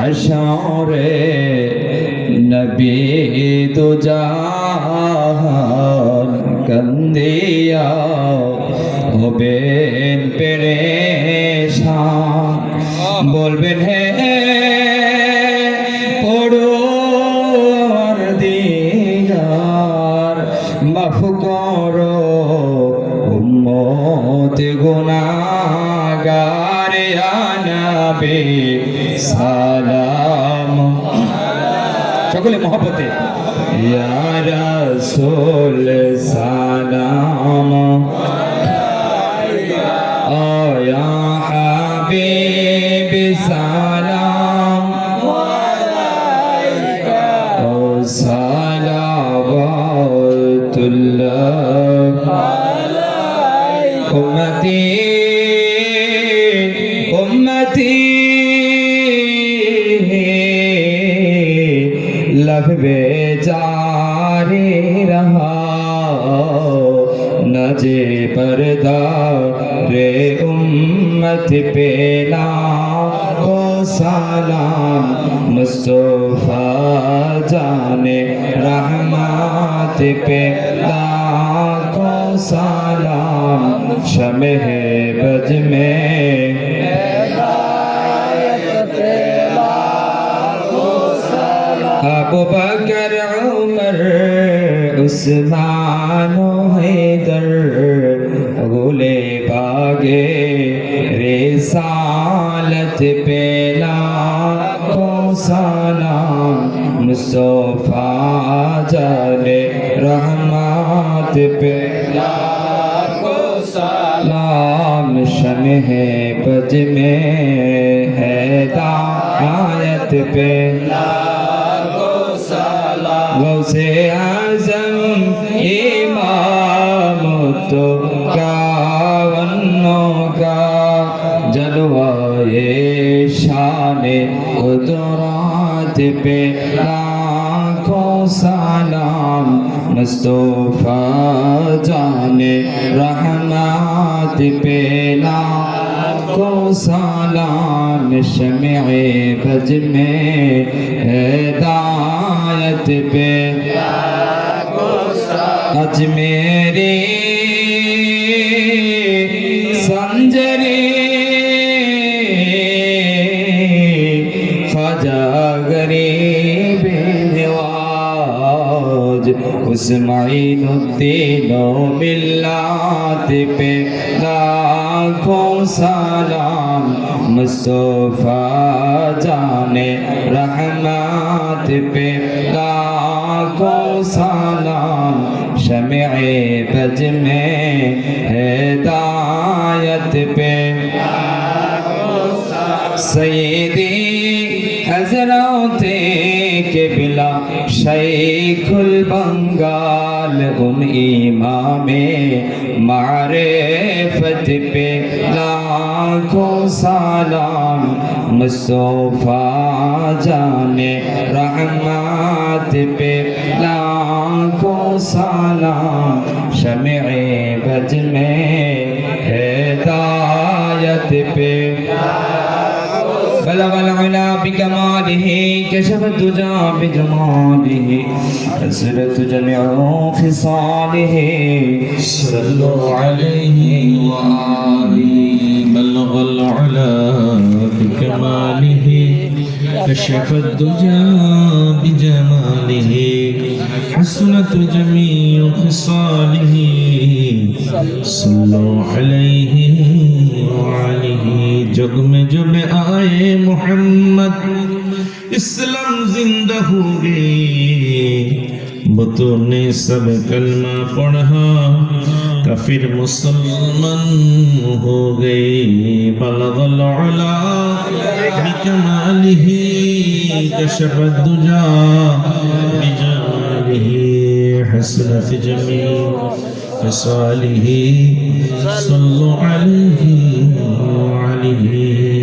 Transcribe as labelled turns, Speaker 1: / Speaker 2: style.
Speaker 1: আশারে নবী তো জাহান কন্দিয়া হবেন পেরে বলবেন হে সকলে মহব্বতে ইয়া রাসূল সালাম ও ইয়া হাবিব সালাম ও সালাওয়াতুল্লাহ উম্মতি উম্মতি اب بیچارے رہا۔ نجے پردہ رے امت پیلا۔ کو سلام مصطفیٰ جانے رحمت پیلا۔ کو سلام شمہ بج میں عثمان و حیدر گلے باغے رسالت پہ لاکھوں سلام مصطفیٰ جل رحمت پہ لاکھوں سلام شمع بج میں ہے دعایت پہ لاکھوں গৌসে আজম ইমামত কান্ন কা জলওয়ে শানে কুদরাত পে না সালাম মুস্তফা জানে রহমত পেলা को सालान शमे भज में हिदायत पे अज मेरे संजरी اسماعیل الدین ملات پہ لاکھوں سلام مصطفیٰ جانے رحمت پہ لاکھوں سلام شمع بج میں ہدایت پہ سید হজরতে কেবলা শেখুল বঙ্গাল উন ইমামে মারে ফত পে লাখো সালাম মুস্তফা জানে রহমত পে লাখো সালাম শমে বজ মে হেদায়ত पे بلغ العلا بكماله كشف الدجى بجماله أسرت جميع خصاله
Speaker 2: صلوا عليه وآله بلغ العلا بكماله كشف الدجى بجماله حسنت جميع خصاله صلو عليه وعليه جگ میں جب آئے محمد، اسلام زندہ ہو گئے۔ بطور نے سب کلمہ پڑھا۔ पढ़ा कफिर मुसलमान हो गए बलगल अला बिकमालिही कशफ दुजा बिजमालिही हसनत जमी खसालिही सल्लु अलैहि वआलिही